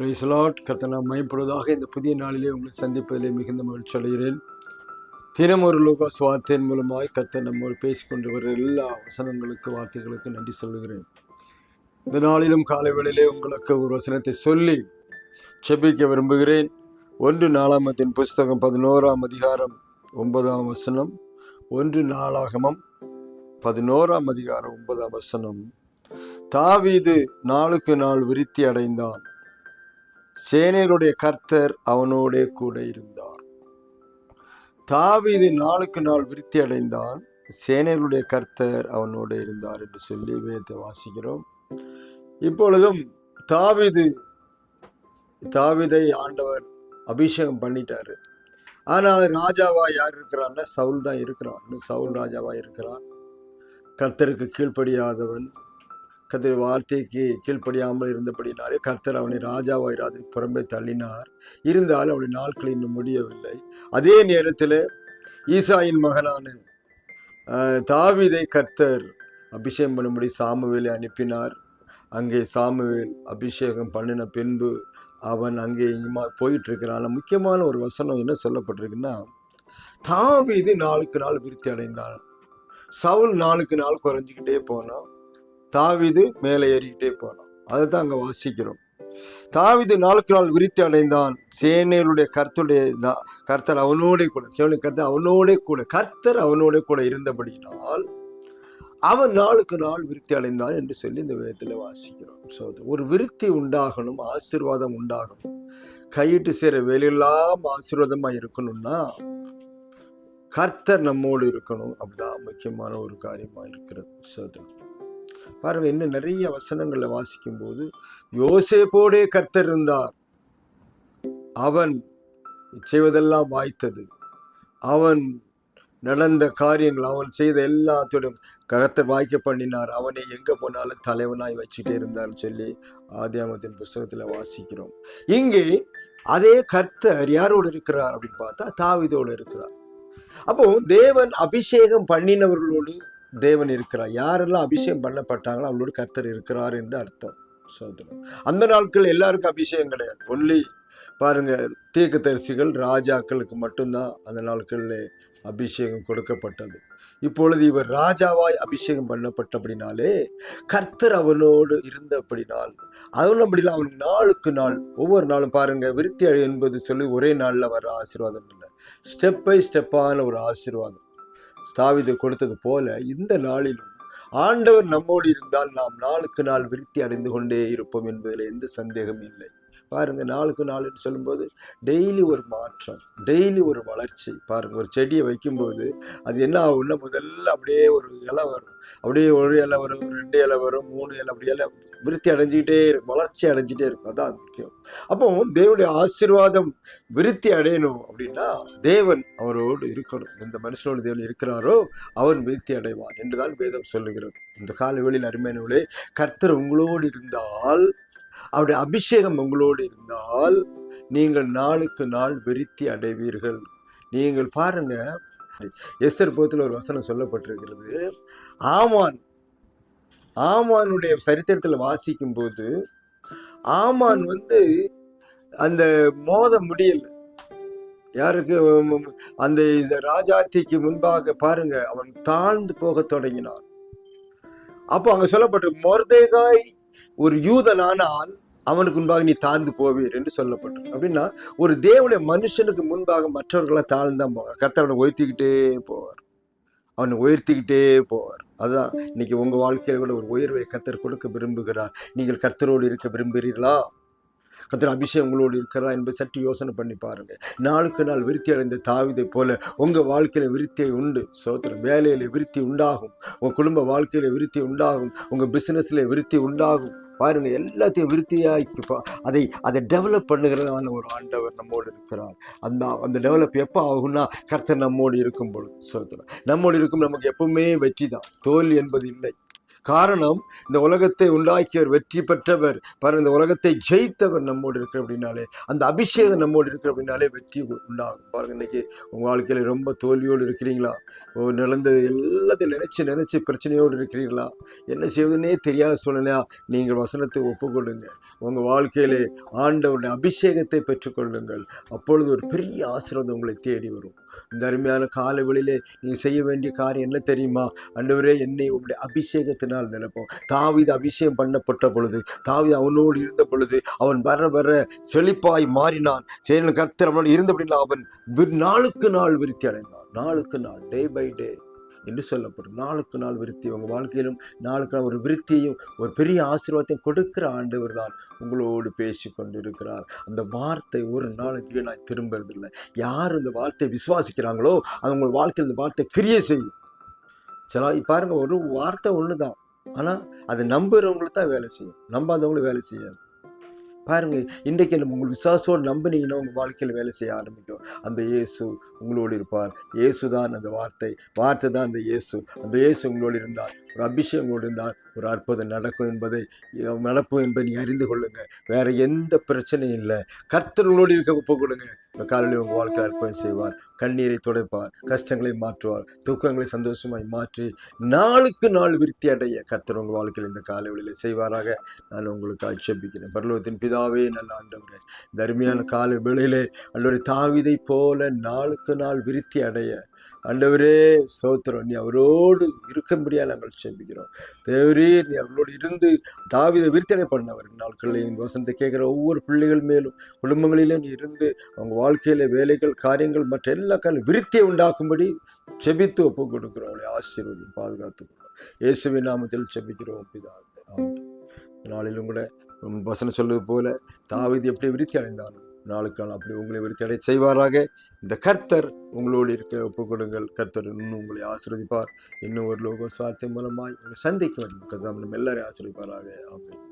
பிரைஸ்லாட் கத்தனா மயப்படுவதாக இந்த புதிய நாளிலே உங்களை சந்திப்பதிலே மிகுந்த மகிழ்ச்சி அடைகிறேன். தினம் ஒரு லோகா சுவார்த்தையின் மூலமாய் கர்த்தர் நம்மோடு பேசிக்கொண்டு வர எல்லா வசனங்களுக்கு வார்த்தைகளுக்கு நன்றி சொல்லுகிறேன். இந்த நாளிலும் காலை வேளையிலே உங்களுக்கு ஒரு வசனத்தை சொல்லி செபிக்க விரும்புகிறேன். ஒன்று நாலாமத்தின் புஸ்தகம் பதினோராம் அதிகாரம் ஒன்பதாம் வசனம். ஒன்று நாளாகமம் பதினோராம் அதிகாரம் ஒன்பதாம் வசனம். தாவீது நாளுக்கு நாள் விருத்தி அடைந்தான். சேனையருடைய கர்த்தர் அவனோடே கூட இருந்தார். தாவீது நாளுக்கு நாள் விருத்தி அடைந்தான். சேனையுடைய கர்த்தர் அவனோடு இருந்தார் என்று சொல்லி வேதத்தை வாசிக்கிறோம். இப்பொழுதும் தாவீது தாவிதை ஆண்டவர் அபிஷேகம் பண்ணிட்டாரு. ஆனால் ராஜாவா யார் இருக்கிறான்னா சவுல் தான் இருக்கிறான். சவுல் ராஜாவா இருக்கிறான். கர்த்தருக்கு கீழ்ப்படியாதவன். கர்த்தர் வார்த்தைக்கு கீழ்ப்படியாமல் இருந்தபடினாலே கர்த்தர் அவனை ராஜாவாய் ராஜன் புறம்பே தள்ளினார். இருந்தாலும் அவனுடைய நாட்கள் இன்னும் முடியவில்லை. அதே நேரத்தில் ஈசாயின் மகனான தாவிதை தாவீதை கர்த்தர் அபிஷேகம் பண்ணும்படி சாமுவேலை அனுப்பினார். அங்கே சாமுவேல் அபிஷேகம் பண்ணின பின்பு அவன் அங்கே இங்குமா போயிட்டு இருக்கிறான் முக்கியமான ஒரு வசனம் என்ன சொல்லப்பட்டிருக்குன்னா தாவிது நாளுக்கு நாள் விருத்தி அடைந்தான். சவுல் நாளுக்கு நாள் குறைஞ்சிக்கிட்டே போனான். தாவிது மேலே ஏறிக்கிட்டே போனான். அதை தான் அங்கே வாசிக்கிறோம். தாவிது நாளுக்கு நாள் விருத்தி அடைந்தான். சேனைகளுடைய கர்த்தருடைய நா- கர்த்தர் அவனோட கூட சேனையுடைய கர்த்தர் அவனோட கூட கர்த்தர் அவனோட கூட இருந்தபடியினால் அவன் நாளுக்கு நாள் விருத்தி அடைந்தான் என்று சொல்லி இந்த வேதத்தில் வாசிக்கிறோம். ஸோ ஒரு விருத்தி உண்டாகணும் ஆசீர்வாதம் உண்டாகணும். கையிட்டு சேர வேலையெல்லாம் ஆசீர்வாதமாக இருக்கணும்னா கர்த்தர் நம்மோடு இருக்கணும். அப்படிதான் முக்கியமான ஒரு காரியமாக இருக்கிறது. சோதனை. பாருங்க இன்னும் நிறைய வசனங்களை வாசிக்கும் போது யோசேப்போடே கர்த்தர் இருந்தார். அவன் செய்வதெல்லாம் வாய்த்தது. அவன் நடந்த காரியங்கள் அவன் செய்த எல்லாத்தோடும் கர்த்தர் வாய்க்க பண்ணினார். அவனை எங்க போனாலும் தலைவனாய் வச்சுட்டே இருந்தார்னு சொல்லி ஆதியாமத்தின் புஸ்தகத்துல வாசிக்கிறோம். இங்கே அதே கர்த்தர் யாரோடு இருக்கிறார் அப்படின்னு பார்த்தா தாவிதோடு இருக்கிறார். அப்போ தேவன் அபிஷேகம் பண்ணினவர்களோடு தேவன் இருக்கிறார். யாரெல்லாம் அபிஷேகம் பண்ணப்பட்டாங்களோ அவளோட கர்த்தர் இருக்கிறார் என்று அர்த்தம். சோதனம் அந்த நாட்கள் எல்லாருக்கும் அபிஷேகம் கிடையாது. ஒன்லி பாருங்க தீர்க்கதரிசிகள் ராஜாக்களுக்கு மட்டும்தான் அந்த நாட்களில் அபிஷேகம் கொடுக்கப்பட்டது. இப்பொழுது இவர் ராஜாவாய் அபிஷேகம் பண்ணப்பட்டபடினாலே கர்த்தர் அவனோடு இருந்தபடினால் அவன் அப்படிலாம் அவனுக்கு நாளுக்கு நாள் ஒவ்வொரு நாளும் பாருங்க விருத்தி அழி என்பது சொல்லி ஒரே நாளில் வர ஆசீர்வாதம் இல்லை. ஸ்டெப் பை ஸ்டெப்பான ஒரு ஆசீர்வாதம். ஸ்தாவிதை கொடுத்தது போல இந்த நாளிலும் ஆண்டவர் நம்மோடு இருந்தால் நாம் நாளுக்கு நாள் விருத்தி அடைந்து கொண்டே இருப்போம் என்பதில் எந்த சந்தேகமும் இல்லை. பாருங்கள் நாளுக்கு நாள்னு சொல்லும்போது டெய்லி ஒரு மாற்றம் டெய்லி ஒரு வளர்ச்சி. பாருங்கள் ஒரு செடியை வைக்கும்போது அது என்ன ஆகும்னா முதல்ல அப்படியே ஒரு இலை வரும். அப்படியே ஒரு இலை வரும் ரெண்டு இலை வரும் மூணு இலை அப்படி இலை விருத்தி அடைஞ்சிக்கிட்டே இருக்கும் வளர்ச்சி அடைஞ்சிட்டே இருக்கும். அதான் முக்கியம். அப்போ தேவனுடைய ஆசீர்வாதம் விருத்தி அடையணும் அப்படின்னா தேவன் அவரோடு இருக்கணும். எந்த மனுஷனோடு தேவன் இருக்கிறாரோ அவன் விருத்தி அடைவான் என்றுதான் வேதம் சொல்லுகிறது. இந்த கால வேளையில் அருமையானவர்களே கர்த்தர் உங்களோடு இருந்தால் அவருடைய அபிஷேகம் உங்களோடு இருந்தால் நீங்கள் நாளுக்கு நாள் விருத்தி அடைவீர்கள். நீங்கள் பாருங்க. எஸ்தர் போத்தில் ஒரு வசனம் சொல்லப்பட்டிருக்கிறது. ஆமான் ஆமானுடைய சரித்திரத்தில் வாசிக்கும் போது ஆமான் வந்து அந்த மோத முடியல. யாருக்கு? அந்த ராஜாத்திக்கு முன்பாக பாருங்க அவன் தாழ்ந்து போக தொடங்கினான். அப்போ அங்க சொல்லப்பட்டு மொர்தேகாய் ஒரு யூதனானால் அவனுக்கு முன்பாக நீ தாழ்ந்து போவீர் என்று சொல்லப்பட்டு அப்படின்னா ஒரு தேவனுடைய மனுஷனுக்கு முன்பாக மற்றவர்களை தாழ்ந்தான் போவார். கர்த்தர் உயர்த்திக்கிட்டே போவார். அவனை உயர்த்திக்கிட்டே போவார். அதுதான் இன்னைக்கு உங்கள் வாழ்க்கையில் கூட ஒரு உயர்வை கத்தர் கொடுக்க விரும்புகிறார். நீங்கள் கர்த்தரோடு இருக்க விரும்புகிறீர்களா? கர்த்தர் அபிஷேகம் உங்களோடு இருக்கிறா என்பது சற்று யோசனை பண்ணி பாருங்க. நாளுக்கு நாள் விருத்தி அடைந்த தாவிதை போல உங்க வாழ்க்கையில விருத்தி உண்டு. சோத்திரம் வேலையில விருத்தி உண்டாகும். உங்க குடும்ப வாழ்க்கையில விருத்தி உண்டாகும். உங்க பிசினஸ்ல விருத்தி உண்டாகும். பாருங்க எல்லாத்தையும் விருத்தியாக அதை அதை டெவலப் பண்ணுகிறதான ஒரு ஆண்டவர் நம்மோடு இருக்கிறார். அந்த அந்த டெவலப் எப்போ ஆகும்னா கர்த்தர் நம்மோடு இருக்கும் பொழுது சோத்திரம் நம்மோடு இருக்கும் நமக்கு எப்பவுமே வெற்றி தான் தோல்வி என்பது இல்லை. காரணம் இந்த உலகத்தை உண்டாக்கியவர் வெற்றி பெற்றவர். பாரு இந்த உலகத்தை ஜெயித்தவர் நம்மோடு இருக்கிற அப்படின்னாலே அந்த அபிஷேகம் நம்மோடு இருக்கிற அப்படின்னாலே வெற்றி உண்டாகும். பாருங்க இன்னைக்கு உங்க வாழ்க்கையில ரொம்ப தோல்வியோடு இருக்கிறீங்களா? ஓ நடந்தது எல்லாத்தையும் நினைச்சு நினைச்சு பிரச்சனையோடு இருக்கிறீங்களா என்ன செய்வதுன்னே தெரியாத சூழ்நிலையா? நீங்கள் வசனத்தை ஒப்புக்கொள்ளுங்க. உங்க வாழ்க்கையிலே ஆண்டவருடைய அபிஷேகத்தை பெற்றுக்கொள்ளுங்கள். அப்பொழுது ஒரு பெரிய ஆசீர்வாதம் உங்களை தேடி வரும். இந்த அருமையான காலை வெளியிலே நீ செய்ய வேண்டிய காரியம் என்ன தெரியுமா? அண்டவரே என்னை உங்களுடைய நாள் நினைப்போம். தாவித அபிஷேகம் பண்ணப்பட்ட பொழுது தாவித அவனோடு இருந்த பொழுது அவன் வர வர செழிப்பாய் மாறினான். செயல் கர்த்தர் அவனோடு இருந்தபடினா அவன் வி- நாளுக்கு நாள் விருத்தி அடைந்தான். நாளுக்கு நாள் டே பை டே என்று சொல்லப்படும். நாளுக்கு நாள் விருத்தி உங்கள் வாழ்க்கையிலும் நாளுக்கு நாள் ஒரு விருத்தியையும் ஒரு பெரிய ஆசீர்வாதத்தையும் கொடுக்கிற ஆண்டவர் தான் உங்களோடு பேசி கொண்டிருக்கிறார். அந்த வார்த்தை ஒரு நாள் வீணாய் திரும்புறதில்லை. யார் இந்த வார்த்தையை விசுவாசிக்கிறாங்களோ அது உங்கள் வாழ்க்கையில் இந்த வார்த்தை கிரியை செய்யும். சில பாருங்க ஒரு வார்த்தை ஒன்று தான் ஆனால் அதை நம்புகிறவங்களுக்கு தான் வேலை செய்யும். நம்பாதவங்களும் வேலை செய்யாது. பாருங்க இன்றைக்கு நம்ம உங்கள் விசுவாசோடு நம்பினீங்கன்னா உங்கள் வாழ்க்கையில் வேலை செய்ய ஆரம்பிக்கும். அந்த இயேசு உங்களோடு இருப்பார். இயேசு தான் அந்த வார்த்தை. வார்த்தை தான் அந்த இயேசு. அந்த இயேசு உங்களோடு இருந்தார். ஒரு அபிஷேகம் உங்களோடு இருந்தால் ஒரு அற்புதம் நடக்கும் என்பதை நடக்கும் என்பதை நீ அறிந்து கொள்ளுங்க. வேற எந்த பிரச்சனையும் இல்லை. கர்த்தர் உங்களோடு இருக்க ஒப்பு கொடுங்க. காலையில் உங்கள் வாழ்க்கை அற்புதம் செய்வார். கண்ணீரை துடைப்பார். கஷ்டங்களை மாற்றுவார். துக்கங்களை சந்தோஷமாய் மாற்றி நாளுக்கு நாள் விருத்தி அடைய கத்தர் உங்கள் வாழ்க்கையில் இந்த காலை வேளையிலே செய்வாராக. நான் உங்களுக்கு ஆட்சேபிக்கிறேன். பரலோகத்தின் பிதாவே நல்ல ஆண்டவரே தர்மியான காலை வேளையிலே அல்லது தாவிதை போல நாளுக்கு நாள் விருத்தி அடைய ஆண்டவரே சோத்திரம் நீ அவரோடு இருக்கும்படியா நாங்கள் செம்பிக்கிறோம் தேவரே நீ அவரோடு இருந்து தாவிதை விருத்தடை பண்ணவர். நாட்களில் இந்த வசனத்தை கேட்குற ஒவ்வொரு பிள்ளைகள் மேலும் குடும்பங்களிலும் நீ இருந்து அவங்க வாழ்க்கையில வேலைகள் காரியங்கள் மற்ற எல்லா காலம் விருத்தியை உண்டாக்கும்படி செபித்து ஒப்பு கொடுக்கிறோம் அவளை ஆசீர்வதி பாதுகாத்துக்கிறோம் இயேசுவின் நாமத்தில் செபிக்கிறோம் அப்படிதான் நாளிலும் கூட வசனம் சொல்வது போல தாவிதி எப்படி விருத்தி அடைந்தாலும் நாளுக்கு நாள் அப்படி உங்களை விருத்தடை செய்வாராக. இந்த கர்த்தர் உங்களோடு இருக்க ஒப்புக்கொடுங்கள். கர்த்தர் இன்னும் உங்களை ஆசீர்வதிப்பார். இன்னும் ஒரு லோக சுவார்த்தை மூலமாய் உங்களை சந்திக்க வேண்டும். கர்த்தர் நம்ம எல்லாரையும் ஆசீர்வதிப்பாராக. ஆமென்.